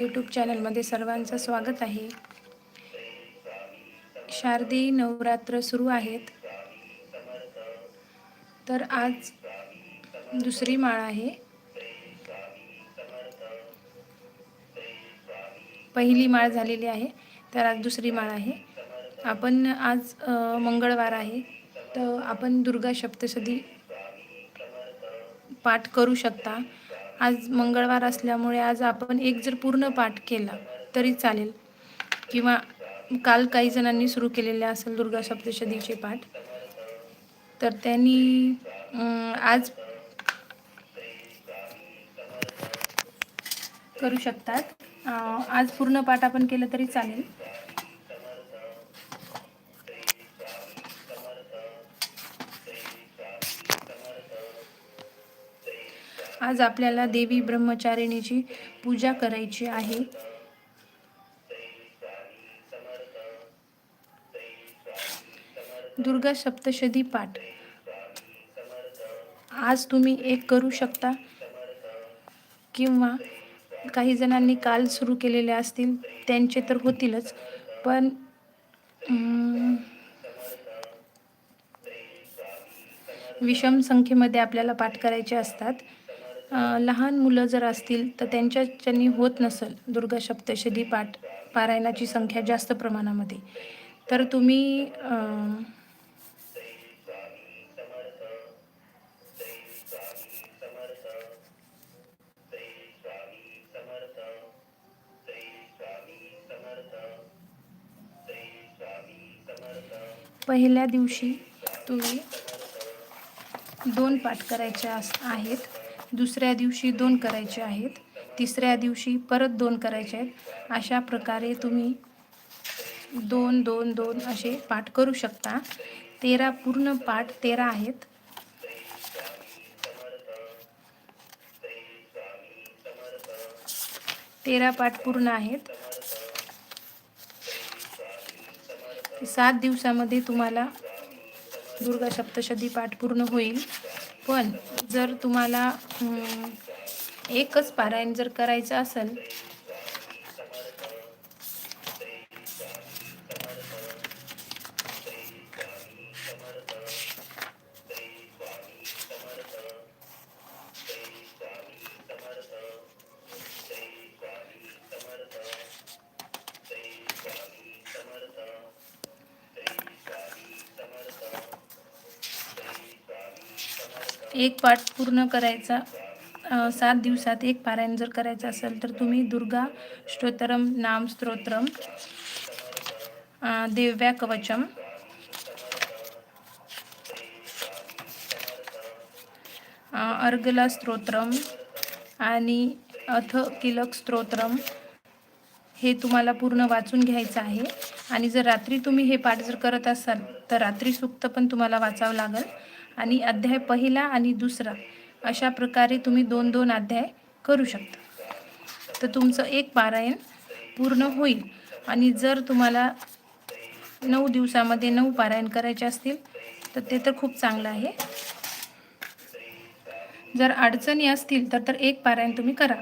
YouTube चॅनलमध्ये सर्वांचं स्वागत आहे. शारदीय नवरात्र सुरू आहेत. तर आज दुसरी माळ आहे. पहिली माळ झालेली आहे. तर आज दुसरी माळ आहे. आपण आज मंगळवार आहे. तर आपण दुर्गा सप्तशती पाठ करू शकता. आज मंगळवार असल्यामुळे आज आपण एक जर पूर्ण पाठ केला तरी चालेल. किंवा काल काही जणांनी सुरू केलेले असेल दुर्गा सप्तशतीचे पाठ तर त्यांनी आज करू शकतात. आज पूर्ण पाठ आपण केलं तरी चालेल. आज आपल्याला देवी ब्रह्मचारिणीची पूजा करायची आहे. दुर्गा सप्तशती पाठ. आज तुम्ही एक करू शकता. किंवा काही जणांनी काल सुरू केलेले असतील त्यांचे तर होतीलच. पण विषम संख्येमध्ये आपल्याला पाठ करायचे असतात. लहान मुलं जर असतील तर त्यांच्याच्यानी होत नसेल दुर्गा सप्तशती पाठ पारायणाची संख्या जास्त प्रमाणामध्ये. तर तुम्ही पहिल्या दिवशी तुम्ही दोन पाठ करायचे अस आहेत. दुसऱ्या दिवशी दोन करायचे आहेत तिसऱ्या दिवशी परत दोन करायचे आहेत. अशा प्रकारे तुम्ही दोन दोन दोन असे पाठ करू शकता. तेरा पूर्ण पाठ तेरा आहेत. तेरा पाठ पूर्ण आहेत. सात दिवसामध्ये तुम्हाला दुर्गा सप्तशती पाठ पूर्ण होईल. पण जर तुम्हाला एकच पारायण जर करायचं असेल एक पाठ पूर्ण करायचा सात दिवसात एक पारायण जर करायचं असेल तर तुम्ही दुर्गा स्तोत्रम नाम स्तोत्रम अ, दिव्या कवचम अर्गला स्तोत्रम आणि अथ किलक स्तोत्रम हे तुम्हाला पूर्ण वाचून घ्यायचं आहे. आणि जर रात्री तुम्ही हे पाठ जर करत असाल तर रात्री सुक्त पण तुम्हाला वाचावं लागेल. आणि अध्याय पहिला आणि दुसरा अशा प्रकारे तुम्ही दोन दोन अध्याय करू शकता. तर तुमचं एक पारायण पूर्ण होईल आणि जर तुम्हाला नऊ दिवसामध्ये नऊ पारायण करायचे असतील तर ते तर खूप चांगलं आहे. जर अडचणी असतील तर तर एक पारायण तुम्ही करा.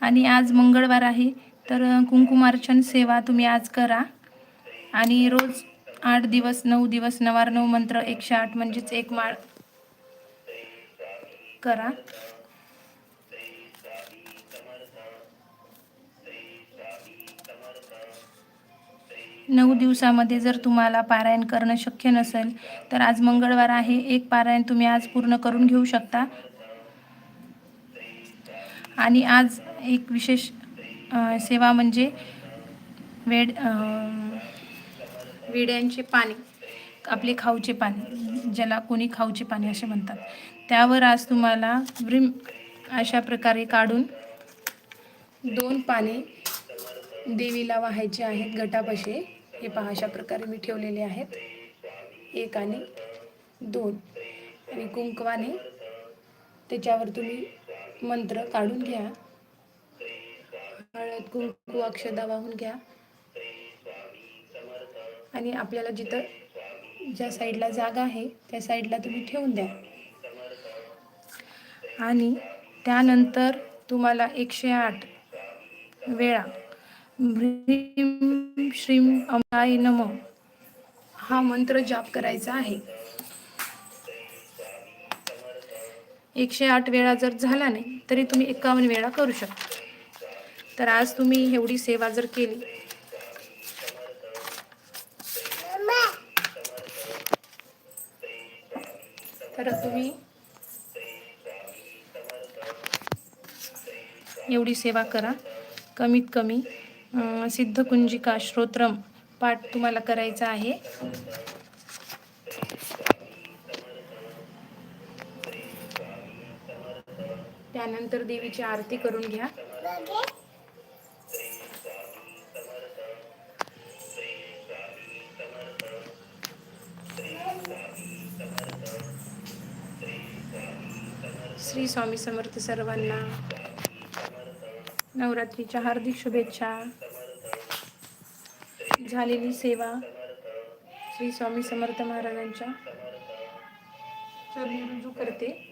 आणि आज मंगळवार आहे तर कुंकुमार्चन सेवा तुम्ही आज करा. आणि रोज आठ दिवस नऊ दिवस नवार नऊ मंत्र एकशे आठ म्हणजेच एक माळ. करा. नऊ दिवसामध्ये जर तुम्हाला पारायण करणं शक्य नसेल तर आज मंगळवार आहे. एक पारायण तुम्ही आज पूर्ण करून घेऊ शकता. आणि आज एक विशेष सेवा म्हणजे वेड विड्यांचे पाणी आपले खाऊचे पाणी ज्याला कोणी खाऊचे पाणी असे म्हणतात. त्यावर आज तुम्हाला ब्रिम अशा प्रकारे काढून दोन पाने देवीला वाहायचे आहेत गटापाशे. हे पहा अशा प्रकारे मी ठेवलेले आहेत. एक आणि दोन. आणि कुंकवाने त्याच्यावर तुम्ही मंत्र काढून घ्या. हळद कुंकू अक्षदा वाहून घ्या. आणि आपल्याला जिथं ज्या साईडला जागा आहे त्या साईडला तुम्ही ठेवून द्या. आणि त्यानंतर तुम्हाला एकशे आठ वेळा भ्रीम श्रीम अंबाय नम हा मंत्र जाप करायचा आहे. एकशे आठ वेळा जर झाला नाही तरी तुम्ही एकावन्न वेळा करू शकता. तर आज तुम्ही एवढी सेवा जर केली तर तुम्ही एवढी सेवा करा. कमीत कमी सिद्धकुंजिका श्रोत्रम पाठ तुम्हाला करायचा आहे. त्यानंतर देवीची आरती करून घ्या. श्री स्वामी समर्थ सर्वांना नवरात्रीच्या हार्दिक शुभेच्छा. झालेली सेवा श्री स्वामी समर्थ महाराजांच्या चरणी रुजू करते.